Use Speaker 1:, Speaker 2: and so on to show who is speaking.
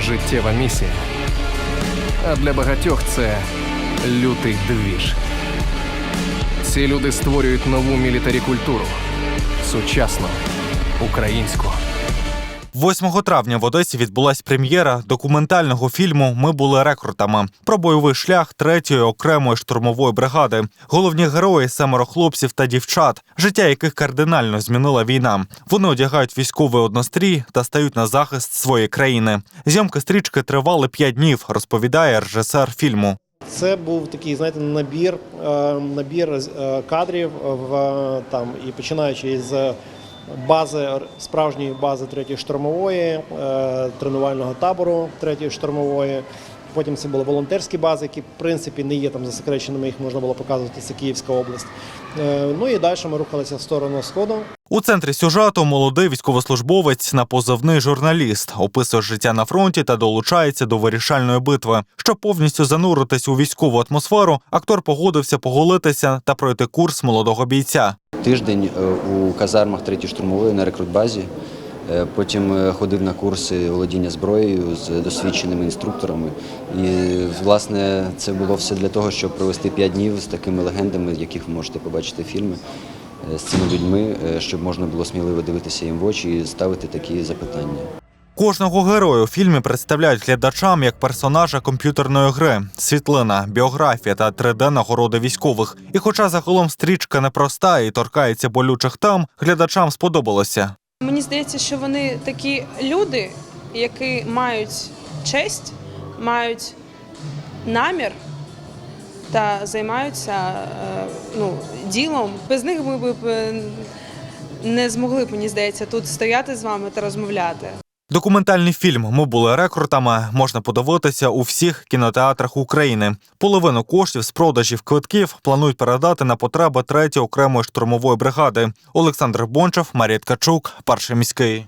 Speaker 1: життєва місія. А для багатьох це лютий двіж. Ці люди створюють нову мілітарі культуру. Сучасну, українську.
Speaker 2: 8 травня в Одесі відбулась прем'єра документального фільму Ми були рекрутами про бойовий шлях третьої окремої штурмової бригади. Головні герої семеро хлопців та дівчат, життя яких кардинально змінила війна. Вони одягають військовий однострій та стають на захист своєї країни. Зйомки стрічки тривали 5 днів, розповідає режисер фільму.
Speaker 3: Це був такий, знаєте, набір, е, набір е, кадрів в е, там і починаючи з бази справжньої бази третьої штурмової, е, тренувального табору третьої штурмової. Потім це були волонтерські бази, які в принципі не є там засекреченими, їх можна було показувати. Це Київська область. Е, Ну і далі ми рухалися в сторону сходу.
Speaker 2: У центрі сюжету молодий військовослужбовець на позивний журналіст описує життя на фронті та долучається до вирішальної битви. Щоб повністю зануритись у військову атмосферу, актор погодився поголитися та пройти курс молодого бійця.
Speaker 4: Тиждень е, у казармах 3 штурмової на рекрутбазі. Е, Потім е, ходив на курси володіння зброєю з досвідченими інструкторами. І, власне, це було все для того, щоб провести 5 днів з такими легендами, яких ви можете побачити фільми, е, з цими людьми, щоб можна було сміливо дивитися їм в очі і ставити такі запитання.
Speaker 2: Кожного героя у фільмі представляють глядачам як персонажа комп'ютерної гри, світлина, біографія та 3D нагороди військових. І хоча загалом стрічка непроста і торкається болючих тем, глядачам сподобалося.
Speaker 5: Мені здається, що вони такі люди, які мають честь, мають намір та займаються е, ну, ділом. Без них ми б е, не змогли мені здається, тут стояти з вами та розмовляти.
Speaker 2: Документальний фільм Ми були рекрутами можна подивитися у всіх кінотеатрах України. Половину коштів з продажів квитків планують передати на потреби третьої окремої штурмової бригади. Олександр Бончев, Марія Ткачук, перший міський.